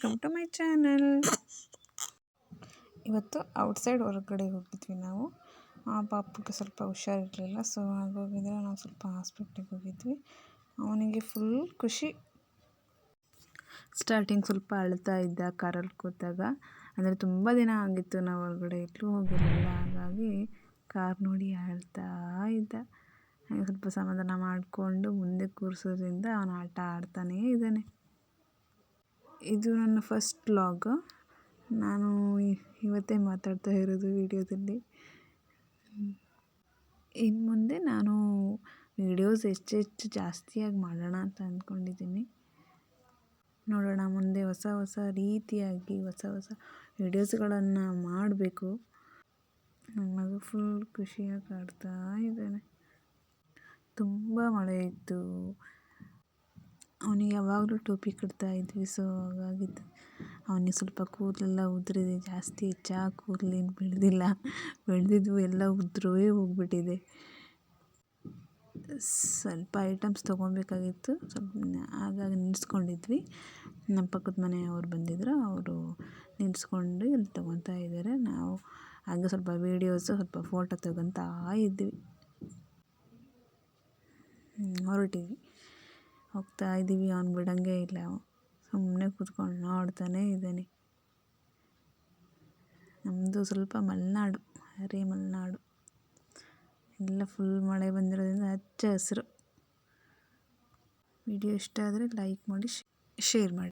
Welcome to my channel ಇವತ್ತು outside ಹೊರಗಡೆ ಹೋಗಿದ್ವಿ ನಾವು. ಆ ಪಾಪಕ್ಕೆ ಸ್ವಲ್ಪ ಹುಷಾರಿರಲಿಲ್ಲ ಸೊ ಹಾಗೋಗಿದ್ರೆ ನಾವು ಸ್ವಲ್ಪ ಹಾಸ್ಪಿಟ್ಲಿಗೆ ಹೋಗಿದ್ವಿ. ಅವನಿಗೆ ಫುಲ್ ಖುಷಿ. ಸ್ಟಾರ್ಟಿಂಗ್ ಸ್ವಲ್ಪ ಅಳ್ತಾ ಇದ್ದ ಕಾರಲ್ಲಿ ಕೂತಾಗ. ಅಂದರೆ ತುಂಬ ದಿನ ಆಗಿತ್ತು ನಾವು ಹೊರಗಡೆ ಎಲ್ಲೂ ಹೋಗಿರಲಿಲ್ಲ. ಹಾಗಾಗಿ ಕಾರ್ ನೋಡಿ ಅಳ್ತಾ ಇದ್ದ. ಹಾಗೆ ಸ್ವಲ್ಪ ಸಮಾಧಾನ ಮಾಡಿಕೊಂಡು ಮುಂದೆ ಕೂರಿಸೋದ್ರಿಂದ ಅವನು ಆಟ ಆಡ್ತಾನೇ ಇದ್ದಾನೆ. ಇದು ನನ್ನ ಫಸ್ಟ್ ವ್ಲಾಗ್ ನಾನು ಇವತ್ತೇ ಮಾತಾಡ್ತಾ ಇರೋದು ವಿಡಿಯೋದಲ್ಲಿ. ಇನ್ನು ಮುಂದೆ ನಾನು ವೀಡಿಯೋಸ್ ಹೆಚ್ಚೆಚ್ಚು ಹೆಚ್ಚು ಜಾಸ್ತಿಯಾಗಿ ಮಾಡೋಣ ಅಂತ ಅಂದ್ಕೊಂಡಿದ್ದೀನಿ. ನೋಡೋಣ, ಮುಂದೆ ಹೊಸ ಹೊಸ ರೀತಿಯಾಗಿ ಹೊಸ ಹೊಸ ವಿಡಿಯೋಸ್ಗಳನ್ನು ಮಾಡಬೇಕು. ನನ್ನ ಮಗು ಫುಲ್ ಖುಷಿಯಾಗಿ ಆಡ್ತಾ ಇದ್ದಾನೆ. ತುಂಬ ಮಳೆ ಇತ್ತು. ಅವನಿಗೆ ಯಾವಾಗಲೂ ಟೋಪಿ ಕಟ್ತಾ ಇದ್ವಿ ಸೊ ಹಾಗಾಗಿ ಅವ್ನಿಗೆ ಸ್ವಲ್ಪ ಕೂದಲೆಲ್ಲ ಉದುರಿದೆ, ಜಾಸ್ತಿ ಹೆಚ್ಚಾಗಿ ಕೂದಲೇನು ಬೆಳೆದಿಲ್ಲ. ಬೆಳೆದಿದ್ವು ಎಲ್ಲ ಉದುರೇ ಹೋಗ್ಬಿಟ್ಟಿದೆ. ಸ್ವಲ್ಪ ಐಟಮ್ಸ್ ತೊಗೊಬೇಕಾಗಿತ್ತು ಸ್ವಲ್ಪ ಹಾಗಾಗಿ ನಿಲ್ಲಿಸ್ಕೊಂಡಿದ್ವಿ. ನಮ್ಮ ಪಕ್ಕದ ಮನೆಯವ್ರು ಬಂದಿದ್ದರು ಅವರು ನಿಲ್ಲಿಸ್ಕೊಂಡು ಇಲ್ಲಿ ತೊಗೊತಾ ಇದ್ದಾರೆ. ನಾವು ಹಾಗೆ ಸ್ವಲ್ಪ ವೀಡಿಯೋಸು ಸ್ವಲ್ಪ ಫೋಟೋ ತಗೊತಾ ಇದ್ವಿ. ಹೊರಟಿವಿ ಹೋಗ್ತಾ ಇದ್ದೀವಿ ಅವ್ನು ಬಿಡೋಂಗೆ ಇಲ್ಲ. ಸುಮ್ಮನೆ ಕೂತ್ಕೊಂಡು ನೋಡ್ತಾನೇ ಇದ್ದಾನೆ. ನಮ್ಮದು ಸ್ವಲ್ಪ ಮಲೆನಾಡು ಹರಿ ಮಲೆನಾಡು. ಎಲ್ಲ ಫುಲ್ ಮಳೆ ಬಂದಿರೋದ್ರಿಂದ ಹಚ್ಚ ಹಸಿರು. ವಿಡಿಯೋ ಇಷ್ಟ ಆದರೆ ಲೈಕ್ ಮಾಡಿ ಶೇರ್ ಮಾಡಿ.